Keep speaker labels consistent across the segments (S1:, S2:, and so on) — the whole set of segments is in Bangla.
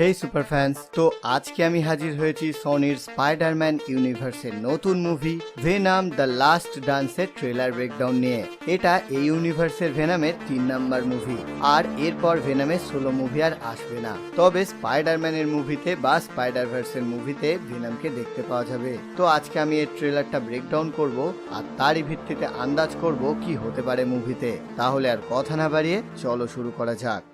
S1: হেই সুপার ফ্যান্স তো আজকে আমি হাজির হয়েছি সনির স্পাইডারম্যান ইউনিভার্সের নতুন মুভি ভেনাম দ্য লাস্ট ডান্সের ট্রেলার ব্রেকডাউন নিয়ে। এটা এই ইউনিভার্সের ভেনামের তিন নাম্বার মুভি আর এরপর ভেনামের সোলো মুভি আর আসবে না। তবে স্পাইডারম্যানের মুভিতে বা স্পাইডারভার্সের মুভিতে ভেনামকে দেখতে পাওয়া যাবে। তো আজকে আমি এর ট্রেলারটা ব্রেকডাউন করব, আর তারই ভিত্তিতে আন্দাজ করব কি হতে পারে মুভিতে তাহলে আর কথা না বাড়িয়ে চলো শুরু করা যাক।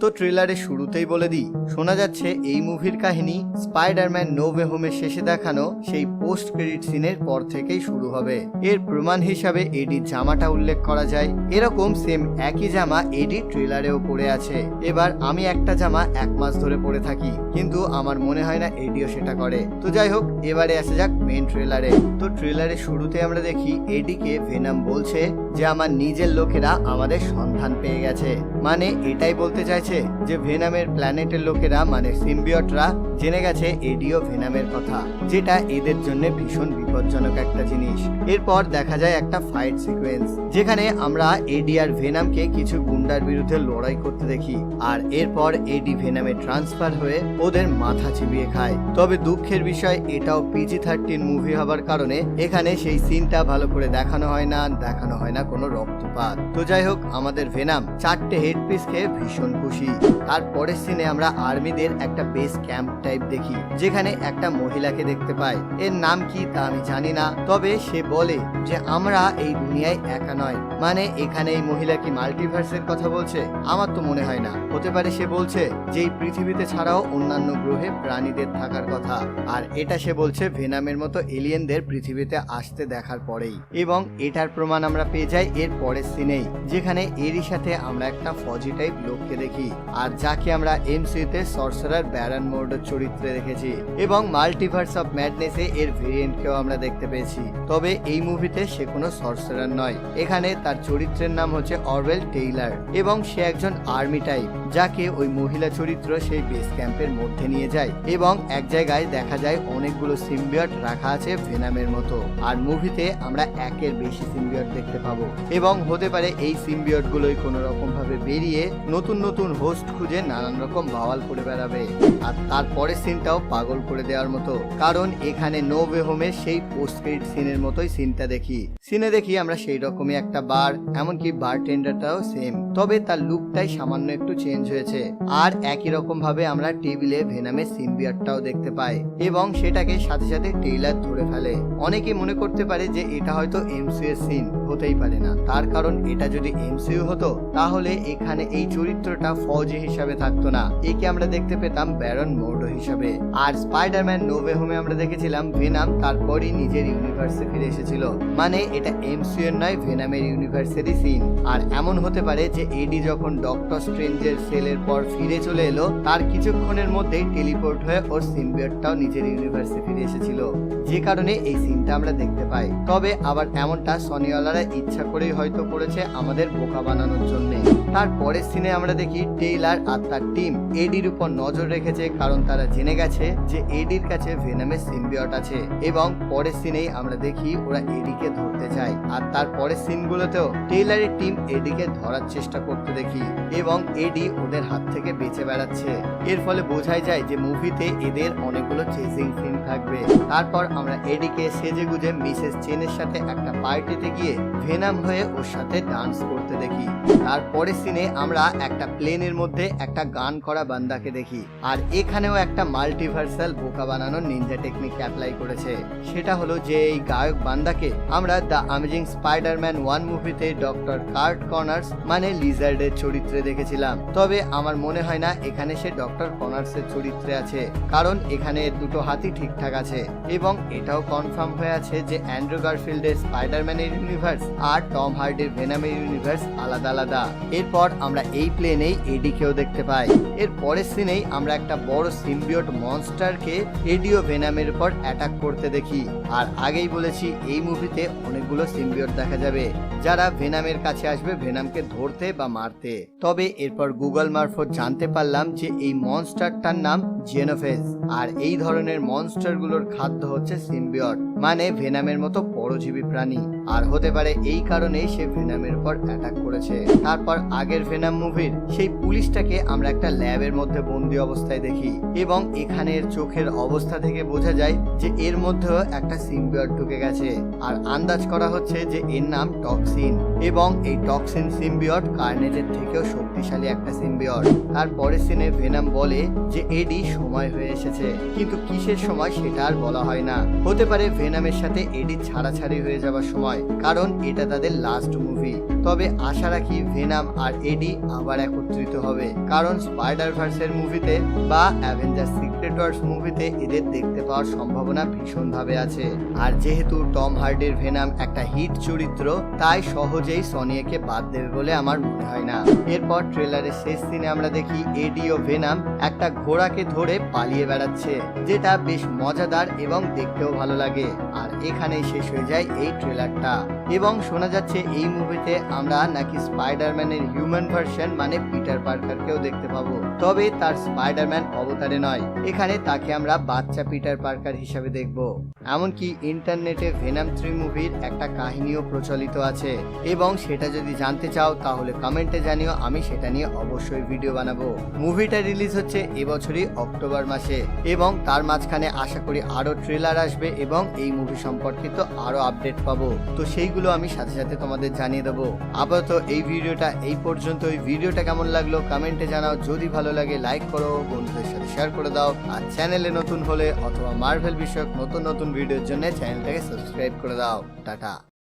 S1: তো ট্রেলারের শুরুতেই বলে দিই, শোনা যাচ্ছে এই মুভির কাহিনী স্পাইডারম্যান নো ওয়ে হোমের শেষে দেখানো সেই পোস্ট ক্রেডিট সিনের পর থেকেই শুরু হবে। এর প্রমাণ হিসাবে এডির জামাটা উল্লেখ করা যায়। এরকম সেম একই জামা এডি ট্রেলারেও পরে আছে। এবার আমি একটা জামা এক মাস ধরে পরে থাকি, কিন্তু আমার মনে হয় না এডিও সেটা করে। তো যাই হোক, এবারে আসা যাক মেন ট্রেলারে তো ট্রেলারের শুরুতে আমরা দেখি এডিকে ভেনাম বলছে যে আমার নিজের লোকেরা আমাদের সন্ধান পেয়ে গেছে। মানে এটাই বলতে চাইছে যে ভেনামের প্ল্যানেটের লোকেরা মানে সিম্বিয়টরা জেনে গেছে এডিও ভেনামের কথা, যেটা এদের জন্য ভীষণ বিপজ্জনক একটা জিনিস। এরপর দেখা যায় একটা ফাইট সিকোয়েন্স যেখানে আমরা এডি আর ভেনামকে কিছু গুন্ডার বিরুদ্ধে লড়াই করতে দেখি, আর এরপর এডি ভেনামে ট্রান্সফার হয়ে ওদের মাথা চিবিয়ে খায়। তবে দুঃখের বিষয়, এটাও পিজি থার্টিন মুভি হবার কারণে এখানে সেই সিনটা ভালো করে দেখানো হয় না, দেখানো হয় না কোনো রক্তপাত। তো যাই হোক, আমাদের ভেনাম চারটে হেড পিস খেয়ে ভীষণ খুশি। তারপরের সিনে আমরা আর্মিদের একটা বেস ক্যাম্প টাইপ দেখি, যেখানে একটা মহিলাকে দেখতে পাই এর নাম কি তা আমি জানি না, তবে সে বলে যে আমরা এই দুনিয়ায় একা নয়। মানে এখানে এই মহিলা কি মাল্টিভার্সের কথা বলছে? আমার তো মনে হয় না। হতে পারে সে বলছে যে এই পৃথিবীতে ছাড়াও অন্যান্য গ্রহে প্রাণীদের থাকার কথা। আর এটা সে বলছে ভেনামের মতো এলিয়েনদের পৃথিবীতে আসতে দেখার পরেই। এবং এটার প্রমাণ আমরা পেয়ে যাই এর পরের সিনেই, যেখানে এরই সাথে আমরা একটা ফজি টাইপ লোককে দেখি। আর যাকে আমরা এমসিউতে সরসারার ব্যারান মোর্ডের চরিত্রে দেখেছি। এবং মাল্টিভার্স অফ ম্যাডনেসে এর ভেরিয়েন্টকেও আমরা দেখতে পেয়েছি। তবে এই মুভিতে সে কোনো সরসারার নয়। এখানে তার চরিত্রের নাম হচ্ছে অরওয়েল টেইলার এবং সে একজন আর্মি টাইপ যাকে ওই মহিলা চরিত্র সেই বেস ক্যাম্পের মধ্যে নিয়ে যায় এবং এক জায়গায় দেখা যায় অনেকগুলো সিম্বিয়ট রাখা আছে ভেনামের মতো। আর মুভিতে আমরা একের বেশি সিম্বিয়ট দেখতে পাবো। এবং হতে পারে এই সিম্বিয়ট গুলোই কোনো রকম ভাবে বেরিয়ে নতুন নতুন হোস্ট খুঁজে নানান রকম বাওয়াল করে বেড়াবে। আর তারপরের সিনটাও পাগল করে দেওয়ার মতো। কারণ এখানে নো ওয়ে হোমের সেই পোস্ট ক্রেডিট সিনের মতোই সিনটা দেখি। সিনে দেখি আমরা সেই রকমই একটা বার এমনকি বার টেন্ডারটাও সেম তবে তার লুকটাই সামান্য একটু চেঞ্জ হয়েছে। আর একই রকম ভাবে আমরা টেবিলে ভেনামের সিম্বিয়ারটাও দেখতে পাই এবং সেটাকে সাথে সাথে টেইলার ধরে ফেলে। অনেকে মনে করতে পারে যে এটা হয়তো এমসিউ এর সিন হতেই পারে না। তার কারণ এটা যদি এমসিউ হতো, তাহলে এখানে এই চরিত্রটা ফৌজি হিসাবে থাকতো না। একে আমরা দেখতে পেতাম ব্যারন মোর্ডো হিসাবে। আর স্পাইডারম্যান নোভে হোমে আমরা দেখেছিলাম ভেনাম তারপরই নিজের ইউনিভার্সে ফিরে এসেছিল। মানে এটা এমসিউ এর নয় ভেনামের ইউনিভার্সেরই সিন আর এমন হতে পারে যে এডি যখন ডক্টর স্ট্রেঞ্জের সেলের পর ফিরে চলে এলো। তার কিছুক্ষণের মধ্যেই টেলিপোর্ট হয়ে ওর সিম্বিয়টটাও নিজের ইউনিভার্সে ফিরে এসেছিল। যে কারণে এই সিনটা আমরা দেখতে পাই। তবে আবার এমনটা সনিওয়ালারা ইচ্ছা করেই হয়তো করেছে আমাদের বোকা বানানোর জন্য। তার পরের সিনে আমরা দেখি টেইলার আর তার টিম এডির উপর নজর রেখেছে কারণ তারা জেনে গেছে যে এডির কাছে ভেনামের সিম্বিয়ট আছে এবং পরের সিনেই আমরা দেখি ওরা এডিকে ধরতে চায়। আর তার পরের সিনগুলোতেও টেইলারের টিম এডিকে ধরার চেষ্টা করতে দেখি এবং এডি ওদের হাত থেকে বেঁচে বেড়াচ্ছে। এর ফলে বোঝাই যায় যে মুভিতে এদের অনেকগুলো চেজিং সিন থাকবে। তারপর আমরা এডিকে সেজে গুজে মিসেস চেনের সাথে একটা পার্টিতে গিয়ে ভেনাম হয়ে ওর সাথে ডান্স করতে দেখি। তারপরে সিনে আমরা একটা প্লেনের মধ্যে একটা গান করা বান্দাকে দেখি। আর এখানেও একটা মাল্টিভার্সাল বোকা বানানোর নিনজা টেকনিক অ্যাপ্লাই করেছে। সেটা হলো যে এই গায়ক বান্দাকে আমরা দ্য অ্যামেজিং স্পাইডারম্যান ওয়ান মুভিতে ডক্টর কার্ট কর্নার্স মানে লিজার্ডের চরিত্রে দেখেছিলাম। তবে আমার মনে হয় না এখানে সে ডক্টর কর্নার্সের চরিত্রে আছে, কারণ এখানে দুটো হাতি ঠিকঠাক আছে এবং এটাও কনফার্ম হয়ে আছে যে অ্যান্ড্রু গারফিল্ডের স্পাইডারম্যানের ইউনিভার্স আর টম হার্ডের ভেনামের ইউনিভার্স আলাদা আলাদা। এরপর আমরা এই প্লেনেই এডিকেও দেখতে পাই। এর পরের সিনেই আমরা একটা বড় সিম্বিয়ট মনস্টারকে এডিও ভেনামের উপর অ্যাটাক করতে দেখি। আর আগেই বলেছি, এই মুভিতে অনেকগুলো সিম্বিয়ট দেখা যাবে, যারা ভেনামের কাছে আসবে ভেনামকে ধরতে বা মারতে। তবে এরপর গুগল মারফত জানতে পারলাম যে এই মনস্টারটার নাম জেনোফেজ, আর এই ধরনের মনস্টারগুলোর খাদ্য হচ্ছে সিম্বিয়ট মানে ভেনামের মতো পরজীবী প্রাণী। আর হতে পারে এই কারণেই সে ভেনামের উপর অ্যাটাক করেছে। তারপর আগের ভেনাম মুভির সেই পুলিশটাকে আমরা একটা ল্যাবের মধ্যে বন্দি অবস্থায় দেখি এবং এখানের চোখের অবস্থা থেকে বোঝা যায় যে এর মধ্যেও একটা সিম্বিয়ট ঢুকে গেছে। আর আন্দাজ করা হচ্ছে যে এর নাম টক্সিন এবং এই টক্সিন সিম্বিয়ট কার্নেজের থেকেও শক্তিশালী একটা সিম্বিয়ট তার পরের সিনে ভেনাম বলে যে এডি সময় হয়ে এসেছে, কিন্তু কিসের সময় সেটা আর বলা হয় না। হতে পারে ভেনামের সাথে এডি ছাড়াছাড়ি হয়ে যাওয়ার সময়। কারণ এটা তাদের লাস্ট মুভি তবে আশা রাখি ভেনাম আর এডি আবার একত্রিত হবে। কারণ স্পাইডার ভার্সের মুভিতে বা অ্যাভেঞ্জার সিক্রেট ওয়ার্স মুভিতে এদের দেখতে পাওয়ার সম্ভাবনা ভীষণভাবে আছে। আর যেহেতু টম হার্ডির ভেনাম একটা হিট চরিত্র, তাই সহজেই সনিয়াকে বাদ দেবে বলে আমার মনে হয় না। এরপর ট্রেলারের শেষ সিনে আমরা দেখি এডি ও ভেনাম একটা ঘোড়াকে ধরে পালিয়ে বেড়াচ্ছে, যেটা বেশ মজাদার এবং দেখতেও ভালো লাগে। আর এখানেই শেষ হয়ে যায় এই ট্রেলারটা এবং শোনা যাচ্ছে এই মুভিতে আমরা নাকি স্পাইডারম্যানের হিউম্যান ভার্সন মানে পিটার পার্কারকেও দেখতে পাবো। তবে তার স্পাইডারম্যান অবতারে নয়, এখানে তাকে আমরা বাচ্চা পিটার পার্কার হিসাবে দেখব। এমনকি ইন্টারনেটে ভেনাম থ্রি মুভির একটা কাহিনীও প্রচলিত আছে। এবং সেটা যদি জানতে চাও, তাহলে কমেন্টে জানিও, আমি সেটা নিয়ে অবশ্যই ভিডিও বানাবো। মুভিটা রিলিজ হচ্ছে এবছরই অক্টোবর মাসে, এবং তার মাঝখানে আশা করি আরও ট্রেলার আসবে এবং এই মুভি সম্পর্কিত আরও আপডেট পাবো। তো সেইগুলো আমি সাথে সাথে তোমাদের জানিয়ে দেবো। আপাতত এই ভিডিওটা এই পর্যন্ত ওই ভিডিওটা কেমন লাগল কমেন্টে জানাও। যদি ভালো লাগে লাইক করো, বন্ধুদের সাথে শেয়ার করে দাও। আর চ্যানেলে নতুন হলে অথবা মার্ভেল বিষয়ক নতুন নতুন ভিডিওর জন্য চ্যানেলটাকে সাবস্ক্রাইব করে দাও। টাটা।